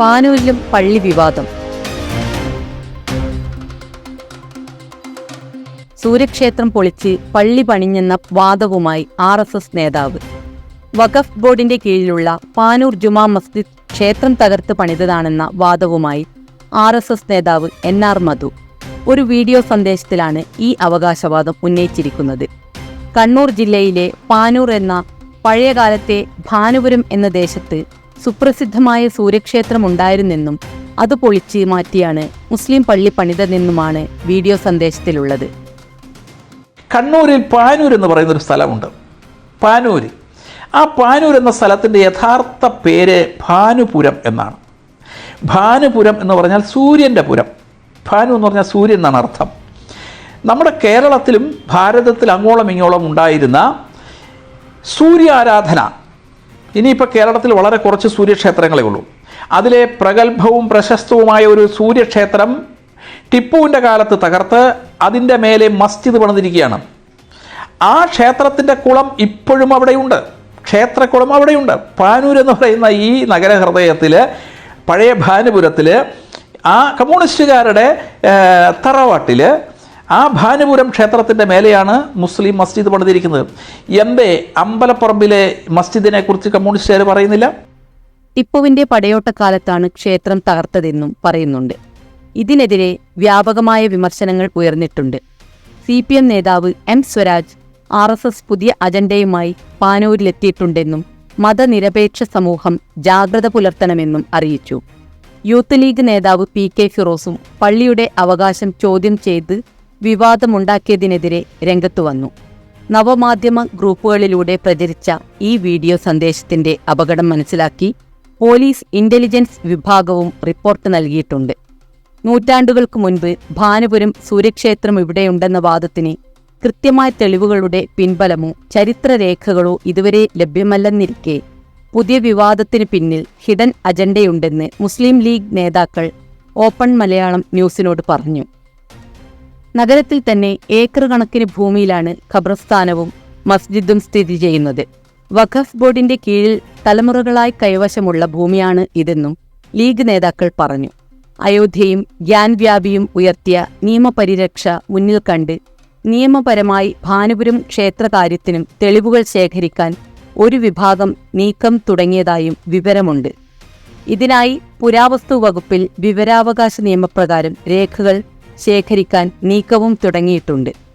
പാനൂരിലും പള്ളി വിവാദം. സൂര്യക്ഷേത്രം പൊളിച്ച് പള്ളി പണിഞ്ഞെന്ന വാദവുമായി ആർ എസ് എസ് നേതാവ്. വഖഫ് ബോർഡിന്റെ കീഴിലുള്ള പാനൂർ ജുമാ മസ്ജിദ് ക്ഷേത്രം തകർത്ത് പണിതതാണെന്ന വാദവുമായി ആർ എസ് എസ് നേതാവ് എൻ ആർ മധു. ഒരു വീഡിയോ സന്ദേശത്തിലാണ് ഈ അവകാശവാദം ഉന്നയിച്ചിരിക്കുന്നത്. കണ്ണൂർ ജില്ലയിലെ പാനൂർ എന്ന പഴയകാലത്തെ ഭാനുപുരം എന്ന ദേശത്ത് സുപ്രസിദ്ധമായ സൂര്യക്ഷേത്രം ഉണ്ടായിരുന്നെന്നും അത് പൊളിച്ച് മാറ്റിയാണ് മുസ്ലിം പള്ളി പണിതെന്നുമാണ് വീഡിയോ സന്ദേശത്തിലുള്ളത്. കണ്ണൂരിൽ പാനൂർ എന്ന് പറയുന്ന ഒരു സ്ഥലമുണ്ട്. പാനൂർ ആ പാനൂർ എന്ന സ്ഥലത്തിന്റെ യഥാർത്ഥ പേര് ഭാനുപുരം എന്നാണ്. ഭാനുപുരം എന്ന് പറഞ്ഞാൽ സൂര്യന്റെ പുരം. ഭാനു എന്ന് പറഞ്ഞാൽ സൂര്യൻ എന്നാണ് അർത്ഥം. നമ്മുടെ കേരളത്തിലും ഭാരതത്തിൽ അങ്ങോളം ഇങ്ങോളം ഉണ്ടായിരുന്ന സൂര്യാരാധന ഇനിയിപ്പോൾ കേരളത്തിൽ വളരെ കുറച്ച് സൂര്യക്ഷേത്രങ്ങളേ ഉള്ളൂ. അതിലെ പ്രഗത്ഭവും പ്രശസ്തവുമായ ഒരു സൂര്യക്ഷേത്രം ടിപ്പുവിന്റെ കാലത്ത് തകർത്ത് അതിന്റെ മേലെ മസ്ജിദ് പണിതിരിക്കുകയാണ്. ആ ക്ഷേത്രത്തിന്റെ കുളം ഇപ്പോഴും അവിടെയുണ്ട്. ക്ഷേത്രക്കുളം അവിടെയുണ്ട്. പാനൂർ എന്ന് പറയുന്ന ഈ നഗരഹൃദയത്തിൽ പഴയ ഭാനുപുരത്തിൽ ആ കമ്മ്യൂണിസ്റ്റുകാരുടെ തറവാട്ടിൽ ആ ഭാനുപുരം ക്ഷേത്രത്തിന്റെ മേലെയാണ് മുസ്ലിം മസ്ജിദ് പണിതിരിക്കുന്നത്. എന്തേ അമ്പലപ്പറമ്പിലെ മസ്ജിദിനെ കുറിച്ച് കമ്മ്യൂണിസ്റ്റുകാർ പറയുന്നില്ല? ടിപ്പുവിന്റെ പടയോട്ടക്കാലത്താണ് ക്ഷേത്രം തകർത്തതെന്നും പറയുന്നുണ്ട്. ഇതിനെതിരെ വ്യാപകമായ വിമർശനങ്ങൾ ഉയർന്നിട്ടുണ്ട്. സി പി എം നേതാവ് M Swaraj R S S പുതിയ അജണ്ടയുമായി പാനൂരിലെത്തിയിട്ടുണ്ടെന്നും മതനിരപേക്ഷ സമൂഹം ജാഗ്രത പുലർത്തണമെന്നും അറിയിച്ചു. യൂത്ത് ലീഗ് നേതാവ് പി കെ ഫിറോസും പള്ളിയുടെ അവകാശം ചോദ്യം ചെയ്ത് വിവാദമുണ്ടാക്കിയതിനെതിരെ രംഗത്തു വന്നു. നവമാധ്യമ ഗ്രൂപ്പുകളിലൂടെ പ്രചരിച്ച ഈ വീഡിയോ സന്ദേശത്തിന്റെ അപകടം മനസ്സിലാക്കി പോലീസ് ഇന്റലിജൻസ് വിഭാഗവും റിപ്പോർട്ട് നൽകിയിട്ടുണ്ട്. നൂറ്റാണ്ടുകൾക്ക് മുൻപ് ഭാനുപുരം സൂര്യക്ഷേത്രം ഇവിടെയുണ്ടെന്ന വാദത്തിന് കൃത്യമായ തെളിവുകളുടെ പിൻബലമോ ചരിത്രരേഖകളോ ഇതുവരെ ലഭ്യമല്ലെന്നിരിക്കെ പുതിയ വിവാദത്തിന് പിന്നിൽ ഹിഡൻ അജണ്ടയുണ്ടെന്ന് മുസ്ലിം ലീഗ് നേതാക്കൾ ഓപ്പൺ മലയാളം ന്യൂസിനോട് പറഞ്ഞു. നഗരത്തിൽ തന്നെ ഏക്കർ കണക്കിന് ഭൂമിയിലാണ് ഖബർസ്ഥാനവും മസ്ജിദും സ്ഥിതി ചെയ്യുന്നത്. വഖഫ് ബോർഡിന്റെ കീഴിൽ തലമുറകളായി കൈവശമുള്ള ഭൂമിയാണ് ഇതെന്നും ലീഗ് നേതാക്കൾ പറഞ്ഞു. അയോധ്യയും ഗ്യാൻവ്യാപിയും ഉയർത്തിയ നിയമപരിരക്ഷ മുന്നിൽ കണ്ട് നിയമപരമായി ഭാനുപുരം ക്ഷേത്രകാര്യത്തിനും തെളിവുകൾ ശേഖരിക്കാൻ ഒരു വിഭാഗം നീക്കം തുടങ്ങിയതായും വിവരമുണ്ട്. ഇതിനായി പുരാവസ്തു വകുപ്പിൽ വിവരാവകാശ നിയമപ്രകാരം രേഖകൾ ശേഖരിക്കാൻ നീക്കവും തുടങ്ങിയിട്ടുണ്ട്